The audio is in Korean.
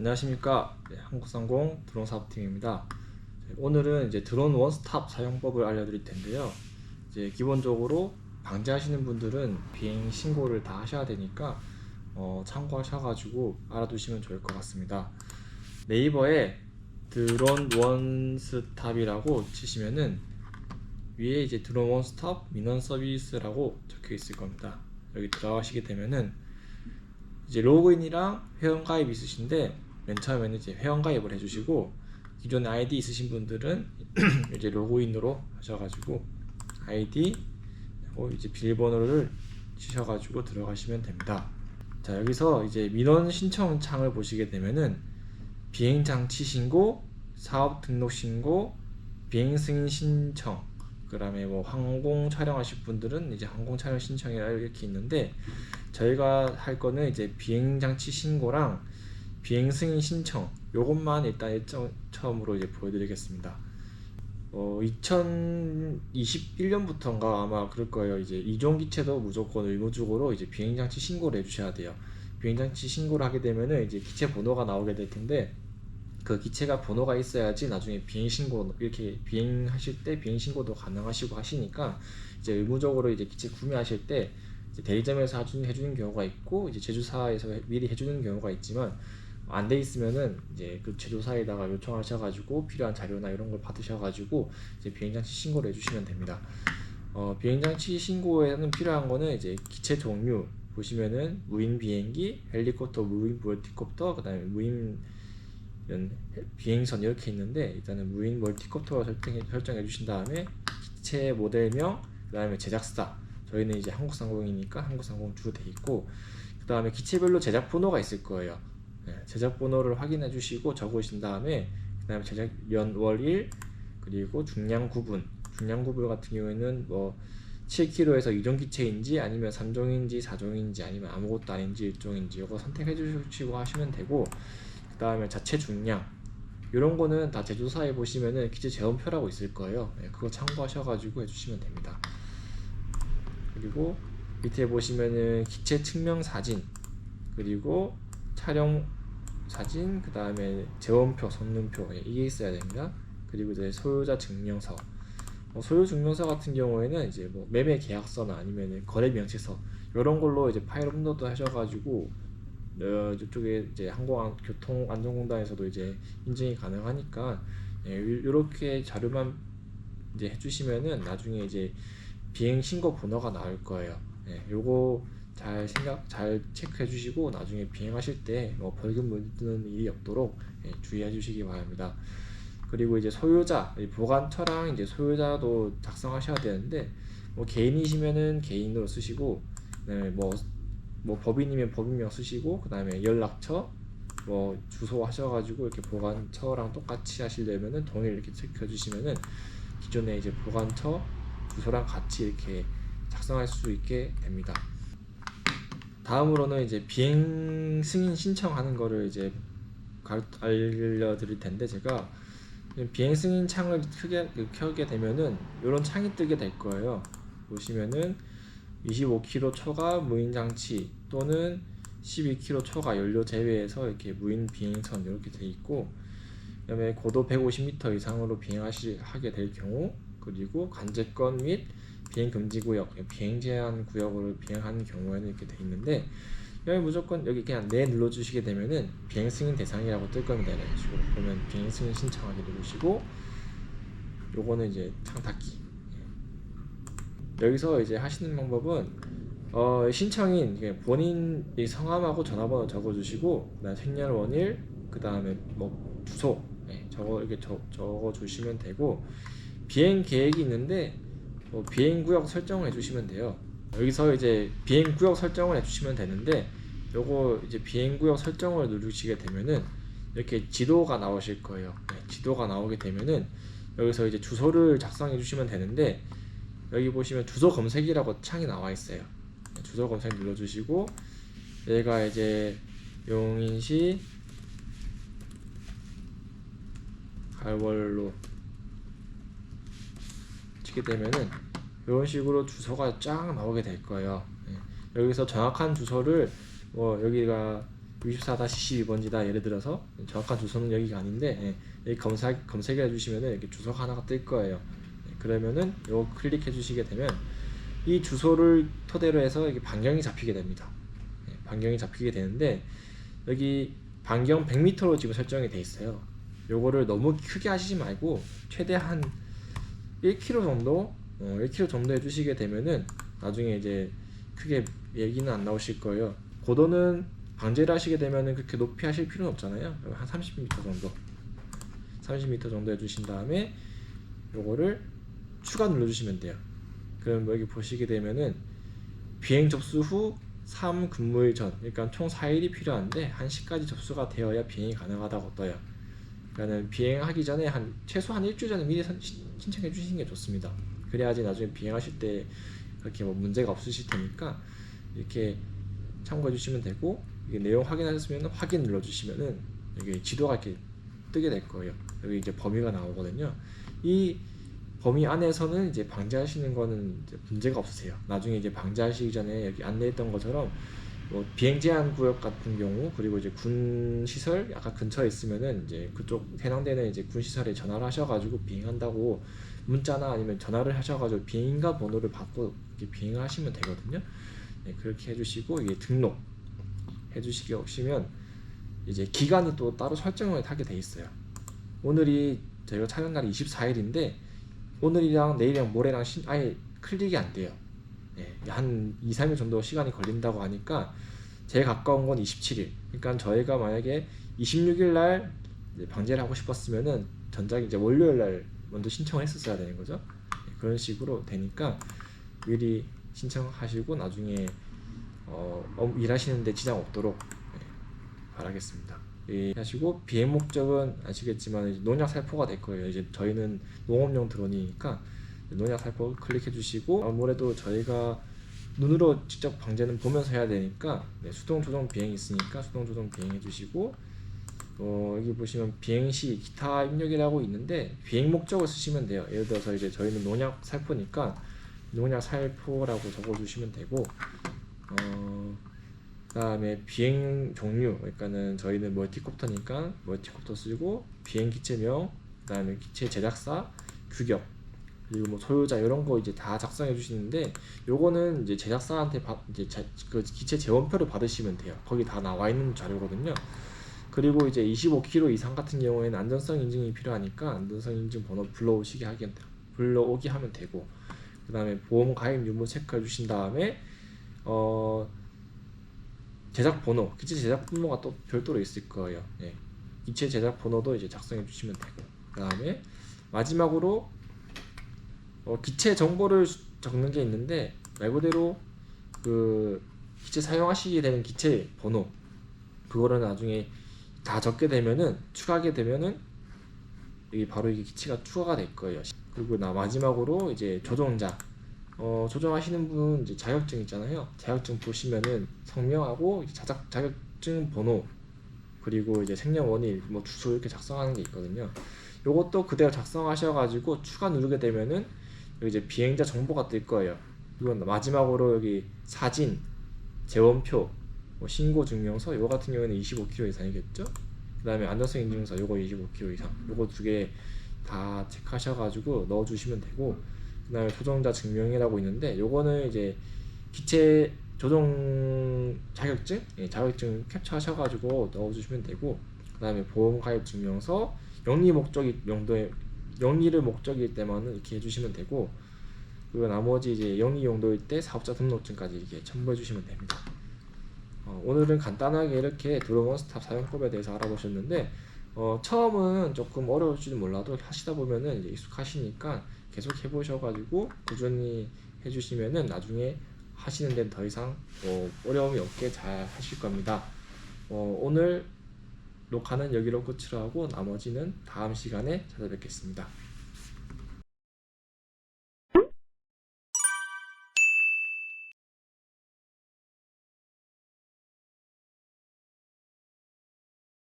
안녕하십니까 네, 한국상공 드론 사업팀입니다. 네, 오늘은 이제 드론 원스톱 사용법을 알려드릴 텐데요. 이제 기본적으로 방지하시는 분들은 비행 신고를 다 하셔야 되니까 어, 참고하셔가지고 알아두시면 좋을 것 같습니다. 네이버에 드론 원스톱이라고 치시면은 위에 이제 드론 원스톱 민원 서비스라고 적혀 있을 겁니다. 여기 들어가시게 되면은 이제 로그인이랑 회원 가입 있으신데 맨 처음에는 이제 회원 가입을 해주시고 기존에 아이디 있으신 분들은 이제 로그인으로 하셔가지고 아이디 그리고 이제 비밀번호를 치셔가지고 들어가시면 됩니다. 자 여기서 이제 민원 신청 창을 보시게 되면은 비행 장치 신고, 사업 등록 신고, 비행 승인 신청, 그다음에 뭐 항공 촬영하실 분들은 이제 항공 촬영 신청이라 이렇게 있는데 저희가 할 거는 이제 비행 장치 신고랑 비행 승인 신청 요것만 일단 일정 처음으로 이제 보여드리겠습니다. 어 2021년부터인가 아마 그럴 거예요. 이제 이종 기체도 무조건 의무적으로 이제 비행 장치 신고를 해주셔야 돼요. 비행 장치 신고를 하게 되면은 이제 기체 번호가 나오게 될 텐데 그 기체가 번호가 있어야지 나중에 비행 신고 이렇게 비행하실 때 비행 신고도 가능하시고 하시니까 이제 의무적으로 이제 기체 구매하실 때 대리점에서 해주는, 해주는 경우가 있고 이제 제조사에서 미리 해주는 경우가 있지만 안 돼 있으면은 이제 그 제조사에다가 요청하셔가지고 필요한 자료나 이런 걸 받으셔가지고 이제 비행장치 신고를 해주시면 됩니다. 어, 비행장치 신고에는 필요한 거는 이제 기체 종류 보시면은 무인 비행기, 헬리콥터, 무인 멀티콥터, 그다음에 무인 비행선 이렇게 있는데 일단은 무인 멀티콥터로 설정해, 설정해 주신 다음에 기체 모델명, 그다음에 제작사 저희는 이제 한국상공이니까 한국상공 주로 돼 있고 그 다음에 기체별로 제작 번호가 있을 거예요. 네, 제작 번호를 확인해 주시고 적으신 다음에 그 다음에 제작 연월일 그리고 중량 구분 중량 구분 같은 경우에는 뭐 7kg에서 2종 기체인지 아니면 3종인지 4종인지 아니면 아무것도 아닌지 1종인지 이거 선택해 주시고 하시면 되고 그 다음에 자체 중량 이런 거는 다 제조사에 보시면은 기체 재원표라고 있을 거예요. 네, 그거 참고하셔가지고 해주시면 됩니다. 그리고 밑에 보시면은 기체 측명 사진 그리고 촬영 사진 그 다음에 재원표 선능표 예, 이게 있어야 됩니다 그리고 이제 소유자 증명서 뭐 소유 증명서 같은 경우에는 이제 뭐 매매 계약서나 아니면 거래 명세서 이런 걸로 이제 파일 업로드 하셔가지고 어, 이쪽에 이제 항공교통안전공단에서도 이제 인증이 가능하니까 예, 이렇게 자료만 이제 해주시면은 나중에 이제 비행 신고 번호가 나올 거예요. 예, 요거 잘 생각 잘 체크해 주시고 나중에 비행하실 때 뭐 벌금 물드는 일이 없도록 예, 주의해 주시기 바랍니다. 그리고 이제 소유자 보관처랑 이제 소유자도 작성하셔야 되는데 뭐 개인이시면은 개인으로 쓰시고 그다음에 뭐, 뭐 법인이면 법인명 쓰시고 그다음에 연락처 뭐 주소 하셔가지고 이렇게 보관처랑 똑같이 하시려면은 동일 이렇게 체크해 주시면은 기존에 이제 보관처 주소랑 같이 이렇게 작성할 수 있게 됩니다. 다음으로는 이제 비행 승인 신청하는 거를 이제 알려드릴 텐데 제가 비행 승인 창을 크게 켜게 되면은 이런 창이 뜨게 될 거예요. 보시면은 25km 초과 무인 장치 또는 12km 초과 연료 제외해서 이렇게 무인 비행선 이렇게 돼 있고 그다음에 고도 150m 이상으로 비행하게 될 경우 그리고 관제권 및 비행 금지 구역, 비행 제한 구역으로 비행하는 경우에는 이렇게 돼 있는데 여기 무조건 여기 그냥 네 눌러주시게 되면은 비행 승인 대상이라고 뜰 겁니다. 이런 식으로 그러면 비행 승인 신청하기 누르시고 요거는 이제 창 닫기. 예. 여기서 이제 하시는 방법은 어, 신청인 본인 성함하고 전화번호 적어주시고 그다음 생년월일 그 다음에 뭐 주소 예, 적어 이렇게 적, 적어주시면 되고 비행 계획이 있는데 뭐 비행 구역 설정을 해주시면 돼요. 여기서 이제 비행 구역 설정을 해주시면 되는데 요거 이제 비행 구역 설정을 누르시게 되면은 이렇게 지도가 나오실 거예요. 네, 지도가 나오게 되면은 여기서 이제 주소를 작성해 주시면 되는데 여기 보시면 주소 검색이라고 창이 나와 있어요. 네, 주소 검색 눌러주시고 얘가 이제 용인시 갈월로 치게 되면은 이런 식으로 주소가 쫙 나오게 될 거예요. 예. 여기서 정확한 주소를 뭐 여기가 64-12번지다 예를 들어서 정확한 주소는 여기가 아닌데 예, 여기 검색 검색을 해주시면은 이렇게 주소가 하나가 뜰 거예요. 예, 그러면은 요 클릭해 주시게 되면 이 주소를 토대로 해서 이게 반경이 잡히게 됩니다. 예, 반경이 잡히게 되는데 여기 반경 100m로 지금 설정이 돼 있어요. 요거를 너무 크게 하시지 말고 최대한 1km 정도, 어, 1km 정도 해주시게 되면은 나중에 이제 크게 얘기는 안 나오실 거예요. 고도는 방제를 하시게 되면은 그렇게 높이 하실 필요는 없잖아요. 한 30m 정도, 30m 정도 해주신 다음에 요거를 추가 눌러주시면 돼요. 그럼 여기 보시게 되면은 비행 접수 후 3 근무일 전, 그러니까 총 4일이 필요한데 1시까지 접수가 되어야 비행이 가능하다고 떠요. 그러니까는 비행하기 전에 한 최소 한 일주일 전에 미리 신청해 주시는 게 좋습니다. 그래야지 나중에 비행하실 때 그렇게 뭐 문제가 없으실 테니까 이렇게 참고해 주시면 되고 이게 내용 확인하셨으면 확인 눌러 주시면은 여기 지도가 이렇게 뜨게 될 거예요. 여기 이제 범위가 나오거든요. 이 범위 안에서는 이제 방지하시는 거는 이제 문제가 없으세요. 나중에 이제 방지하시기 전에 여기 안내했던 것처럼 뭐 비행 제한 구역 같은 경우 그리고 이제 군 시설 약간 근처에 있으면은 이제 그쪽 해당되는 이제 군 시설에 전화를 하셔가지고 비행한다고 문자나 아니면 전화를 하셔가지고 비행가 번호를 받고 비행을 하시면 되거든요. 네, 그렇게 해주시고 이게 등록 해주시게 오시면 이제 기간이 또 따로 설정을 하게 돼 있어요. 오늘이 저희가 촬영 날이 24일인데 오늘이랑 내일이랑 모레랑 신- 아예 클릭이 안 돼요. 예, 한 2, 3일 정도 시간이 걸린다고 하니까 제일 가까운 건 27일. 그러니까 저희가 만약에 26일 날 방제를 하고 싶었으면은 전작이 이제 월요일 날 먼저 신청을 했었어야 되는 거죠. 예, 그런 식으로 되니까 미리 신청하시고 나중에 어, 어, 일하시는데 지장 없도록 예, 바라겠습니다. 예, 하시고 비행 목적은 아시겠지만 이제 농약 살포가 될 거예요. 이제 저희는 농업용 드론이니까 농약 살포 클릭해 주시고 아무래도 저희가 눈으로 직접 방제는 보면서 해야 되니까 네, 수동 조종 비행이 있으니까 수동 조종 비행해 주시고 어, 여기 보시면 비행 시 기타 입력이라고 있는데 비행 목적을 쓰시면 돼요. 예를 들어서 이제 저희는 농약 살포니까 농약 살포라고 적어 주시면 되고 어, 그 다음에 비행 종류 그러니까는 저희는 멀티콥터니까 멀티콥터 쓰고 비행 기체명 그 다음에 기체 제작사 규격 그리고 뭐 소유자 이런 거 이제 다 작성해 주시는데 요거는 이제 제작사한테 받 이제 자, 그 기체 재원표를 받으시면 돼요. 거기 다 나와 있는 자료거든요. 그리고 이제 25km 이상 같은 경우에는 안전성 인증이 필요하니까 안전성 인증 번호 불러오시게 하게 불러오게 하면 되고 그다음에 보험 가입 유무 체크해 주신 다음에 어 제작 번호 기체 제작 번호가 또 별도로 있을 거예요. 예. 기체 제작 번호도 이제 작성해 주시면 되고 그다음에 마지막으로 어, 기체 정보를 수- 적는 게 있는데 말 그대로 그 기체 사용하시게 되는 기체 번호 그거를 나중에 다 적게 되면은 추가하게 되면은 여기 바로 이게 기체가 추가가 될 거예요. 그리고 나 마지막으로 이제 조종자 어, 조종하시는 분 이제 자격증 있잖아요. 자격증 보시면은 성명하고 자작, 자격증 번호 그리고 이제 생년월일 뭐 주소 이렇게 작성하는 게 있거든요. 요것도 그대로 작성하셔가지고 추가 누르게 되면은 여기 이제 비행자 정보가 뜰 거예요. 이건 마지막으로 여기 사진, 재원표, 뭐 신고 증명서 요거 같은 경우에는 25km 이상이겠죠. 그다음에 안전성 인증서 요거 25km 이상. 요거 두 개 다 체크하셔가지고 넣어주시면 되고 그다음에 조종자 증명이라고 있는데 요거는 이제 기체 조종 자격증, 예, 자격증 캡처하셔가지고 넣어주시면 되고 그다음에 보험 가입 증명서, 영리 목적이 용도에 영리를 목적일 때만은 이렇게 해주시면 되고 그리고 나머지 이제 영리 용도일 때 사업자 등록증까지 이렇게 첨부해 주시면 됩니다. 어, 오늘은 간단하게 이렇게 드론 원스톱 사용법에 대해서 알아보셨는데 어, 처음은 조금 어려울지도 몰라도 하시다 보면은 익숙하시니까 계속 해보셔가지고 꾸준히 해주시면은 나중에 하시는 데는 더 이상 뭐 어려움이 없게 잘 하실 겁니다. 어, 오늘 녹화는 여기로 끝으로 하고 나머지는 다음 시간에 찾아뵙겠습니다.